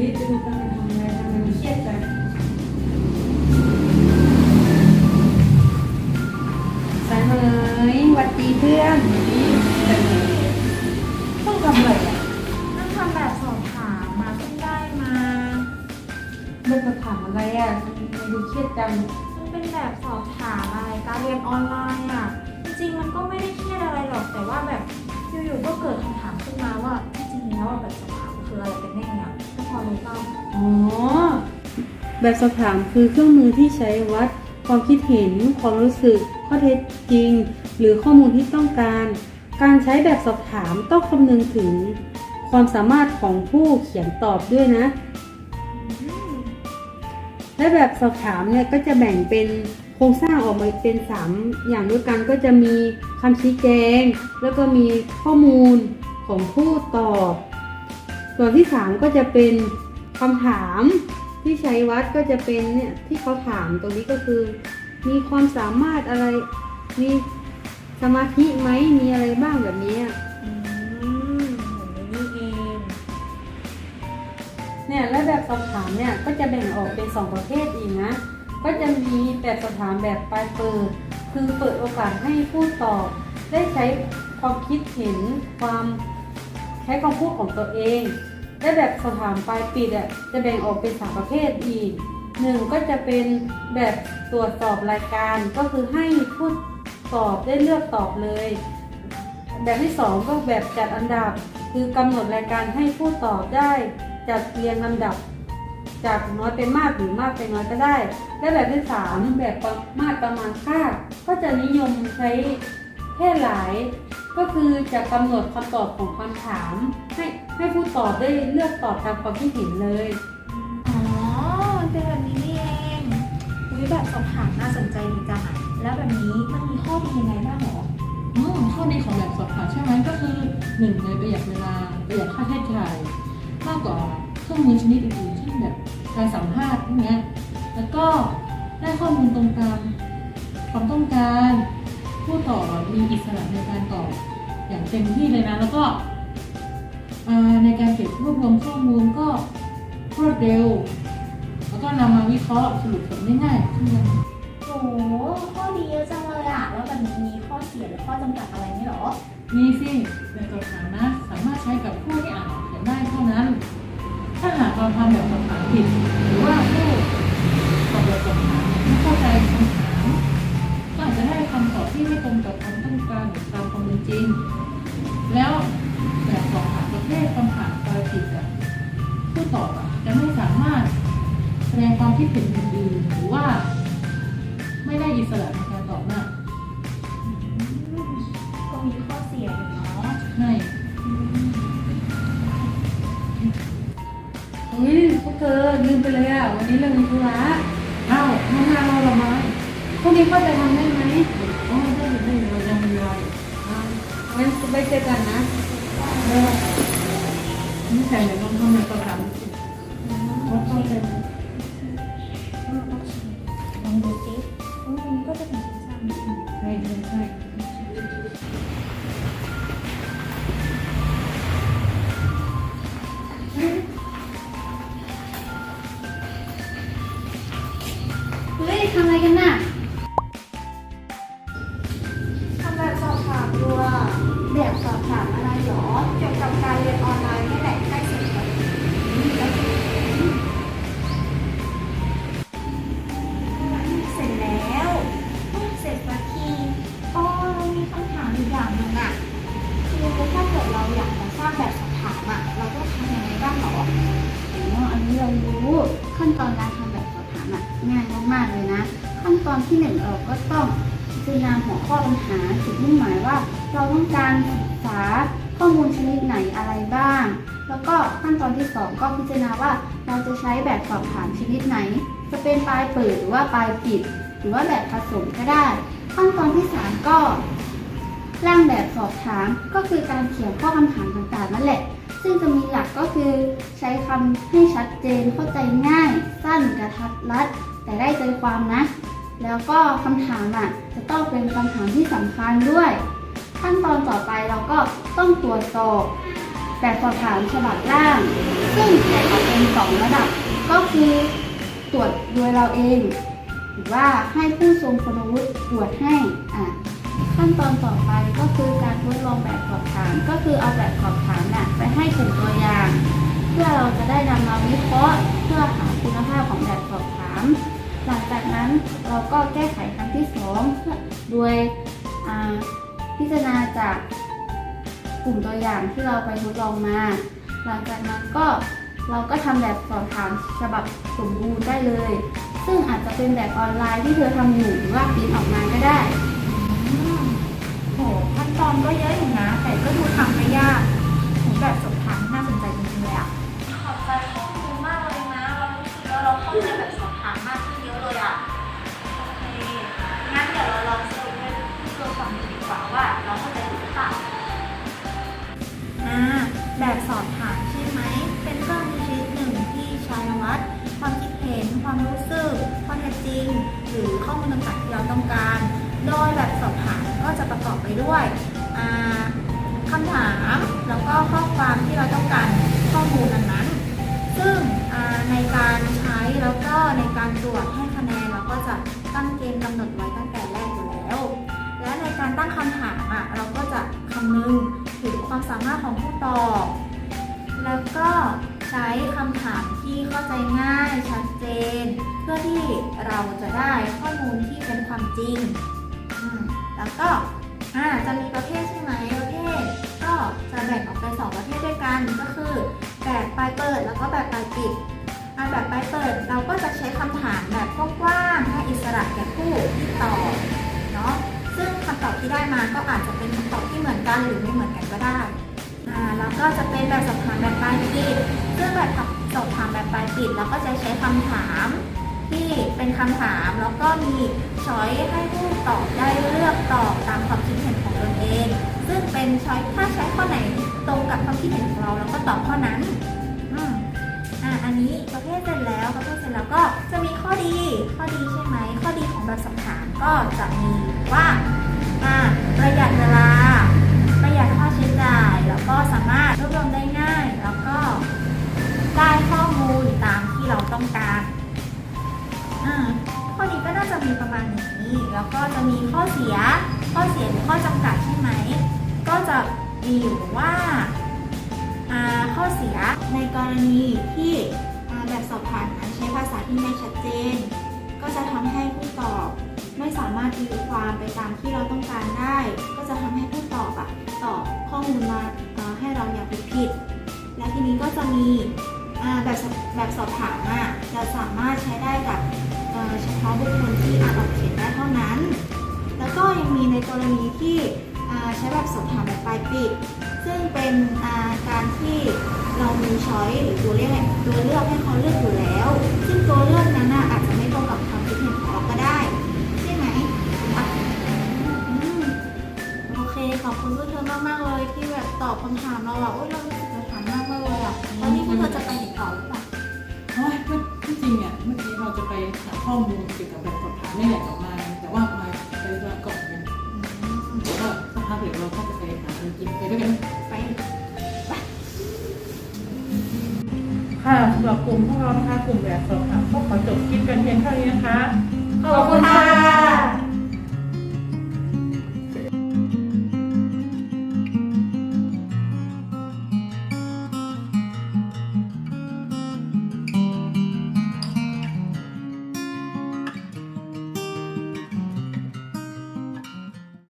เฮ้ยจะดูกันไปทำอะไรทำไมเครียดจังสายเหมยหวัดดีเพื่อนต้องทำอะไรอะนั่งทำแบบสอบถามมาเพิ่งได้มาไม่จะถามอะไรอะทำไมดูเครียดจังมันเป็นแบบสอบถามอะไรการเรียนออนไลน์อะ จริงๆมันก็ไม่ได้เครียดอะไรหรอกแต่ว่าแบบอยู่ๆก็เกิดคำถามขึ้นมาว่าจริงๆแล้วแบบ อ๋อ แบบสอบถามคือเครื่องมือที่ใช้วัด ความคิดเห็น ความรู้สึก ข้อเท็จจริง หรือข้อมูลที่ต้องการ การใช้แบบสอบถามต้องคำนึงถึง ความสามารถของผู้เขียนตอบด้วยนะ และแบบสอบถามเนี่ยก็จะแบ่งเป็นโครงสร้างออกมาเป็น 3 อย่างด้วยกันก็จะมีคำชี้แจง แล้วก็มีข้อมูลของผู้ตอบ ส่วนที่ 3 ก็จะเป็น คำถามที่ใช้วัดก็จะเป็นเนี่ยที่เขาถามตรงนี้ก็คือ มีความสามารถอะไร มีสมาธิไหมมีอะไรบ้างแบบนี้อืมอย่างนี้เองเนี่ยและแบบสอบถามเนี่ยก็จะแบ่งออกเป็น2ประเภทอีกนะ ก็จะมีแบบสอบถามแบบปลายเปิด คือเปิดโอกาสให้ผู้ตอบ ได้ใช้ความคิดเห็นความใช้คำพูดของตัวเอง และแบบสอบถามปลายปิดอะจะแบ่งออกเป็นสามประเภทอีกหนึ่งก็จะเป็นแบบตรวจสอบรายการก็คือให้ผู้ตอบได้เลือกตอบเลย แบบที่สองก็แบบจัดอันดับ คือกำหนดรายการให้ผู้ตอบได้จัดเรียงลำดับ จากน้อยเป็นมากหรือมากเป็นน้อยก็ได้ และแบบที่สามแบบประมาตประมาณค่าก็จะนิยมใช้แค่หลาย ก็คือจะกำหนดคำตอบของคำถาม ให้ให้ผู้ตอบได้เลือกตอบตามความคิดเห็นเลยอ๋อมันเป็นแบบนี้นี่เองวิแบบสอบถามน่าสนใจดีจังอะแล้วแบบนี้มันมีข้อดียังไงบ้างหรออืมข้อดีของแบบสอบถามใช่ไหมก็คือหนึ่งเลยประหยัดเวลาประหยัดค่าใช้จ่ายมากกว่าเครื่องมือชนิดอื่นๆเช่นแบบการสัมภาษณ์พวกเนี้ยแล้วก็ได้ข้อมูลตรงตามความต้องการ ผู้ตอบอะมีอิสระในการตอบอย่างเต็มที่เลยนะ แล้วก็อ่าในการเก็บรวบรวมข้อมูลก็รวดเร็ว แล้วก็นำมาวิเคราะห์สรุปผลได้ง่ายขึ้นเลยโหข้อดีเยอะจังเลยอะแล้วแบบนี้มีข้อเสียหรือข้อจำกัดอะไรไหมหรอ มีสิแบบสอบถามนะสามารถใช้กับผู้ที่อ่านออกเขียนได้เท่านั้น ถ้าหากเราทำแบบสอบถามผิดหรือว่า จริง แล้วแบบสอบถามประเภทคำถามปลายผิดอะผู้ตอบอะจะไม่สามารถแสดงความคิดเห็นอื่นๆหรือว่า ไม่ได้อิสระในการตอบนะอืมก็มีข้อเสียอยู่เนาะใช่อืมเฮ้ยพวกเธอลืมไปเลยอะวันนี้เรามีธุระอ้าวไม่น่าเราละมั้งพรุ่งนี้ก็จะทำได้ไหม งั้นไปเจอกันนะไม่ใส่ในลองทำในประกันโอเคเลย ออันรู้ ขั้นตอนการทำแบบสอบถามอะง่ายมากๆเลยนะ ขั้นตอนที่หนึ่งเราก็ต้องพิจารณาหัวข้อปัญหาจุดมุ่งหมายว่า เราต้องการศึกษาข้อมูลชนิดไหนอะไรบ้าง แล้วก็ขั้นตอนที่สองก็พิจารณาว่าเราจะใช้แบบสอบถามชนิดไหน จะเป็นปลายเปิดหรือว่าปลายปิด หรือว่าแบบผสมก็ได้ ขั้นตอนที่สามก็ร่างแบบสอบถามก็คือการเขียนข้อคำถามต่างๆนั่นแหละ ซึ่งจะมีหลักก็คือ ใช้คำให้ชัดเจนเข้าใจง่าย สั้นกระทัดรัด แต่ได้ใจความนะ แล้วก็คำถามอะจะต้องเป็นคำถามที่สำคัญด้วย ขั้นตอนต่อไปเราก็ต้องตรวจสอบแบบสอบถามฉบับล่าง ซึ่งแบ่งออกเป็นสองระดับก็คือตรวจโดยเราเอง หรือว่าให้ผู้ทรงคุณวุฒิตรวจให้อะ ขั้นตอนต่อไปก็คือการทดลองแบบสอบถาม ก็คือเอาแบบสอบถามน่ะไปให้กลุ่มตัวอย่าง เพื่อเราจะได้นำมาวิเคราะห์ เพื่อหาคุณภาพของแบบสอบถาม หลังจากนั้นเราก็แก้ไขครั้งที่สองเพื่อโดยอ่าพิจารณาจากกลุ่มตัวอย่างที่เราไปทดลองมา หลังจากนั้นก็เราก็ทำแบบสอบถามฉบับสมบูรณ์ได้เลย ซึ่งอาจจะเป็นแบบออนไลน์ที่เธอทำอยู่หรือว่าปริ้นออกมาก็ได้ ตอนก็เยอะอยู่นะ แต่ก็ดูทำไม่ยากผมแบบสอบถามน่าสนใจจริงๆเลยอะขอบใจข้อมูลมากเลยนะ เรารู้สึกว่าเราเข้าใจแบบสอบถามมากขึ้นเยอะเลยอะโอเค งั้นเดี๋ยวเราลองสรุปให้เพื่อนฟังดูดีกว่าว่าเราเข้าใจถูกหรือเปล่า อ่า แบบสอบถามใช่ไหม เป็นเครื่องมือชนิดหนึ่งที่ใช้วัด ความคิดเห็น ความรู้สึกข้อเท็จจริง หรือข้อมูลต่างๆที่เราต้องการ โดยแบบสอบถามก็จะประกอบไปด้วยอ่า คำถามแล้วก็ข้อความที่เราต้องการข้อมูลนั้นๆซึ่งในการใช้แล้วก็ในการตรวจให้คะแนนเราก็จะตั้งเกณฑ์กำหนดไว้ตั้งแต่แรกอยู่แล้ว และในการตั้งคำถามอะเราก็จะคำนึงถึงความสามารถของผู้ตอบ แล้วก็ใช้คำถามที่เข้าใจง่ายชัดเจน เพื่อที่เราจะได้ข้อมูลที่เป็นความจริง แล้วก็จะมีประเภท กันก็คือแบบปลายเปิดแล้วก็แบบปลายปิดอ่าแบบปลายเปิดเราก็จะใช้คำถามแบบกว้างๆให้อิสระแก่ผู้ที่ตอบเนาะซึ่งคำตอบที่ได้มาก็อาจจะเป็นคำตอบที่เหมือนกันหรือไม่เหมือนกันก็ได้อ่าแล้วก็จะเป็นแบบสอบถามแบบปลายปิดซึ่งแบบสอบถามแบบปลายปิดเราก็จะใช้คำถามที่เป็นคำถามแล้วก็มีช้อยให้ผู้ตอบได้เลือกตอบตามความคิดเห็นของตนเอง ซึ่งเป็นช้อยถ้าใช้ข้อไหนตรงกับความคิดเห็นของเราเราก็ตอบข้อนั้นอืมอ่าอันนี้ประเภทเสร็จแล้วประเภทเสร็จแล้วก็จะมีข้อดีข้อดีใช่ไหมข้อดีของแบบสอบถามก็จะมีว่าอ่าประหยัดเวลา ประหยัดค่าใช้จ่าย แล้วก็สามารถรวบรวมได้ง่าย แล้วก็ได้ข้อมูลตามที่เราต้องการอ่าข้อดีก็น่าจะมีประมาณนี้ แล้วก็จะมีข้อเสีย ข้อเสียหรือข้อจำกัดใช่ไหม ก็จะมีอยู่ว่าข้อเสียในกรณีที่แบบสอบถามนั้นใช้ภาษาที่ไม่ชัดเจน ก็จะทำให้ผู้ตอบไม่สามารถตีความไปตามที่เราต้องการได้ ก็จะทำให้ผู้ตอบอะตอบข้อมูลมาให้เราอย่างผิดๆและทีนี้ก็จะมีแบบสอบแบบสอบถามอะจะสามารถใช้ได้กับเฉพาะบุคคลที่อ่านออกเขียนได้เท่านั้น แล้วก็ยังมีในกรณีที่ ใช้แบบสอบถามแบบปลายปิดซึ่งเป็นอ่าการที่เรามีช้อยหรือตัวเลือกตัวเลือกให้เขาเลือกอยู่แล้ว ซึ่งตัวเลือกนั้นน่ะอาจจะไม่ตรงกับความคิดเห็นของเราก็ได้ ใช่ไหมอะอืมโอเคขอบคุณพวกเธอมากมากๆเลยที่แบบตอบคำถามเราอะโอ้ยเรารู้สึกจะถามมากมากเลยอะแล้วนี่พวกเธอจะไปไหนต่อหรือเปล่าโอ้ยเมื่อที่จริงเนี่ยเมื่อกี้เราจะไปหาข้อมูลเกี่ยวกับแบบสอบถามนี่แหละกับมายแต่ว่ามาไปธุระก่อนกันเดี๋ยวก็สัก พักเดี๋ยวเราก็จะไปหาอะไรกินไปด้วยกันไปค่ะสำหรับกลุ่มพวกเรานะคะกลุ่มแบบสอบถามก็ขอจบคลิปกันเพียงเท่านี้นะคะขอบคุณค่ะ